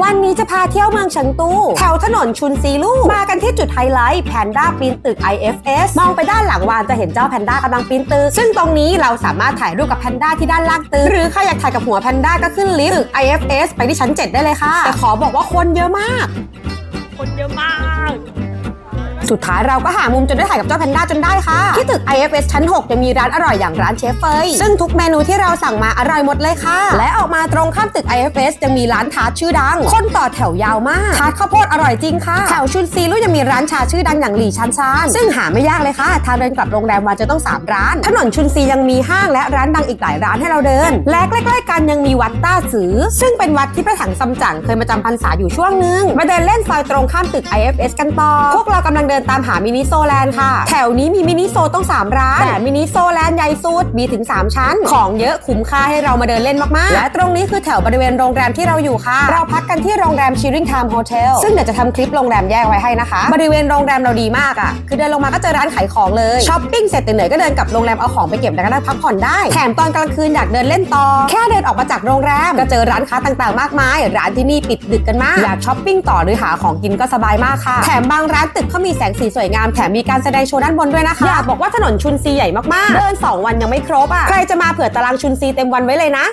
วันนี้จะพาเที่ยวเมืองเฉิงตู แถวถนนชุนซีลู่มากันที่จุดไฮไลท์แพนด้าปีนตึก IFS มองไปด้านหลังวานจะเห็นเจ้าแพนด้ากำลังปีนตึก ซึ่งตรงนี้เราสามารถถ่ายรูปกับแพนด้าที่ด้านล่างตึก หรือใครอยากถ่ายกับหัวแพนด้าก็ขึ้นลิฟต์ตึก IFS ไปที่ชั้น 7 ได้เลยค่ะ แต่ขอบอกว่าคนเยอะมาก คนเยอะมาก สุดท้ายเราก็หามุมจนได้ถ่ายกับเจ้าแพนด้าจนได้ค่ะ ที่ตึก IFS ชั้น 6 ยังมีร้านอร่อยอย่างร้านเชฟเฟยซึ่งทุกเมนูที่เราสั่งมาอร่อยหมดเลยค่ะ และออกมาตรงข้ามตึก IFS ยังมีร้านทาร์ตชื่อดัง คนต่อแถวยาวมากทาร์ตข้าวโพดอร่อยจริงค่ะแถวชุนซีลุยังมีร้านชาชื่อดังอย่างหลี่ชันซานซึ่งหาไม่ยากเลยค่ะทางเดินกลับโรงแรมมาจะต้อง 3 ร้าน ถนนชุนซียังมีห้างและร้านดังอีกหลายร้านให้เราเดิน และใกล้ๆกันยังมีวัดต้าซือ ซึ่งเป็นวัดที่พระถังซัมจั๋งเคยมาจำพรรษาอยู่ช่วงหนึง มาเดินเล่นซอยตรงข้ามตึก IFS กันต่อ พวกเรากำลังเดินตามหามินิโซแลนด์ค่ะ แถวนี้มีมินิ ต้อง 3 ร้านแต่มินิโซแลนด์ใหญ่สุดมีถึง 3 ชั้น ของเยอะคุ้มค่าให้เรามาเดินเล่นมากๆ และตรงนี้คือแถวบริเวณโรงแรมที่เราอยู่ค่ะ เราพักกันที่โรงแรม Shearing Time Hotel ซึ่งเดี๋ยวจะทำคลิปโรงแรมแยกไว้ให้นะคะ บริเวณโรงแรมเราดีมากอะ คือเดินลงมาก็เจอร้านขายของเลยช้อปปิ้งเสร็จเหนื่อยๆก็เดินกลับโรงแรมเอาของไปเก็บแล้วก็ได้พักผ่อนได้แถมตอนกลางคืนอยากเดินเล่นต่อแค่เดินออกมาจากโรงแรมก็เจอร้านค้าต่างๆ มากมาย ร้านที่นี่ปิดดึกกันมากอยากช้อปปิ้งต่อหรือหาของกินก็สบายมากค่ะแถมบางร้านตึกเขามีแสงสีสวยงามแถมมีการแสดงโชว์ด้านบนด้วยนะคะอยากบอกว่าถนนชุนซีใหญ่มากๆ เดิน 2 วันยังไม่ครบอะ ใครจะมาเผื่อตารางชุนซีเต็มวันไว้เลยนะ